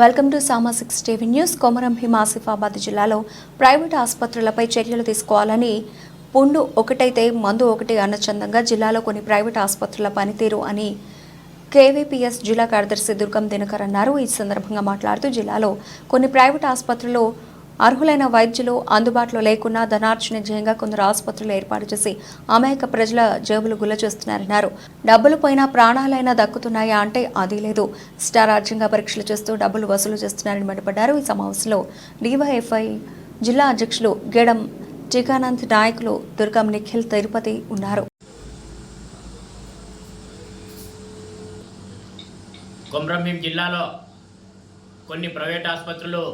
Welcome to Sama six TV news. Komaram Asifabad Asifabad జిల్లాలో private ఆసుపత్రులపై చర్యలు తీసుకోవాలని పుండు ఒకటైతే మందు ఒకటి అన్న చందంగా జిల్లాలో కొన్ని ప్రైవేట్ ఆసుపత్రుల పనితీరు అని కేవీపీఎస్ జిల్లా కార్యదర్శి దుర్గం దినకర్ అన్నారు. ఈ సందర్భంగా మాట్లాడుతూ జిల్లాలో కొన్ని ప్రైవేట్ ఆసుపత్రులు అర్హులైన వైద్యులు అందుబాటులో లేకున్నా ధనార్జన జయంగా కొందరు ఆసుపత్రులు ఏర్పాటు చేసి అమాయక ప్రజల జేబులు గుల్ల చేస్తున్నారన్నారు డబ్బులు పోయినా ప్రాణాలైనా దక్కుతున్నాయా అంటే అది లేదు. స్టారాజ్యంగా పరీక్షలు చేస్తూ డబ్బులు వసూలు చేస్తున్నారని మండిపడ్డారు. ఈ సమావేశంలో డివైఎఫ్ఐ జిల్లా అధ్యక్షులు గెడం టీకానంద్ నాయకులు దుర్గం నిఖిల్ తిరుపతి ఉన్నారు. కొమరంభీం జిల్లాలో కొన్ని ప్రైవేట్ ఆసుపత్రులు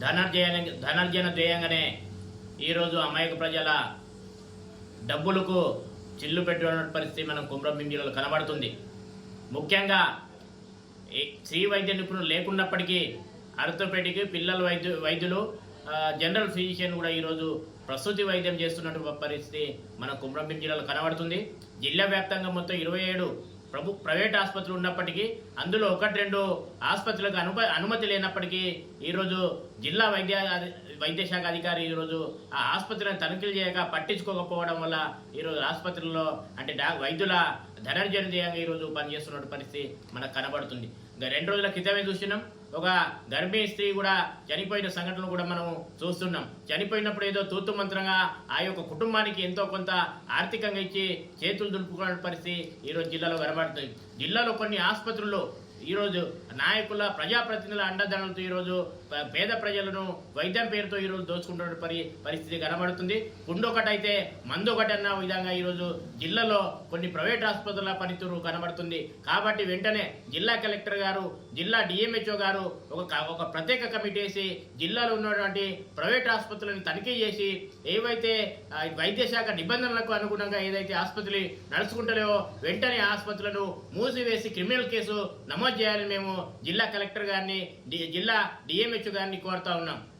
ధనార్జన ధనర్జన ధ్యేయంగానే ఈరోజు అమాయక ప్రజల డబ్బులకు చిల్లు పెట్టుకున్న పరిస్థితి మనం కొమ్రంభీం జిల్లాలో కనబడుతుంది. ముఖ్యంగా ఈ స్త్రీ వైద్య నిపుణులు లేకున్నప్పటికీ ఆర్థోపెడిక్ పిల్లల వైద్యు వైద్యులు జనరల్ ఫిజిషియన్ కూడా ఈరోజు ప్రసూతి వైద్యం చేస్తున్నటువంటి పరిస్థితి మన కుమ్రంభీం జిల్లాలో కనబడుతుంది. జిల్లా వ్యాప్తంగా మొత్తం ఇరవై ఏడు ప్రభు ప్రైవేట్ ఆసుపత్రులు ఉన్నప్పటికీ అందులో ఒకటి రెండు ఆసుపత్రులకు అనుప అనుమతి లేనప్పటికీ ఈరోజు జిల్లా వైద్య వైద్యశాఖ అధికారి ఈరోజు ఆ ఆసుపత్రిని తనిఖీలు చేయక పట్టించుకోకపోవడం వల్ల ఈరోజు ఆసుపత్రుల్లో అంటే డా వైద్యుల ధనర్జన చేయంగా ఈరోజు పనిచేస్తున్న పరిస్థితి మనకు కనబడుతుంది. రెండు రోజుల క్రితమే చూస్తున్నాం. ఒక గర్భిణీ స్త్రీ కూడా చనిపోయిన సంఘటనలు కూడా మనం చూస్తున్నాం. చనిపోయినప్పుడు ఏదో తూతు మంత్రంగా ఆ యొక్క కుటుంబానికి ఎంతో కొంత ఆర్థికంగా ఇచ్చి చేతులు దులుపుకునే పరిస్థితి ఈరోజు జిల్లాలో కనబడుతుంది. జిల్లాలో కొన్ని ఆసుపత్రుల్లో ఈరోజు నాయకుల ప్రజాప్రతినిధుల అండదండలతో ఈరోజు పేద ప్రజలను వైద్యం పేరుతో ఈరోజు దోచుకుంటున్న పరి పరిస్థితి కనబడుతుంది. పుండు ఒకటైతే మందు ఒకటి అన్న విధంగా ఈరోజు జిల్లాలో కొన్ని ప్రైవేట్ ఆసుపత్రుల పనితీరు కనబడుతుంది. కాబట్టి వెంటనే జిల్లా కలెక్టర్ గారు జిల్లా డిఎంహెచ్ఓ గారు ఒక ఒక ప్రత్యేక కమిటీ వేసి జిల్లాలో ఉన్నటువంటి ప్రైవేట్ ఆసుపత్రులను తనిఖీ చేసి ఏవైతే వైద్య శాఖ నిబంధనలకు అనుగుణంగా ఏదైతే ఆసుపత్రి నడుచుకుంటలేవో వెంటనే ఆసుపత్రులను మూసివేసి క్రిమినల్ కేసు నమోదు చేయాలని మేము జిల్లా కలెక్టర్ గారిని డి- జిల్లా డిఎంహెచ్ గారిని కోరుతా ఉన్నాం.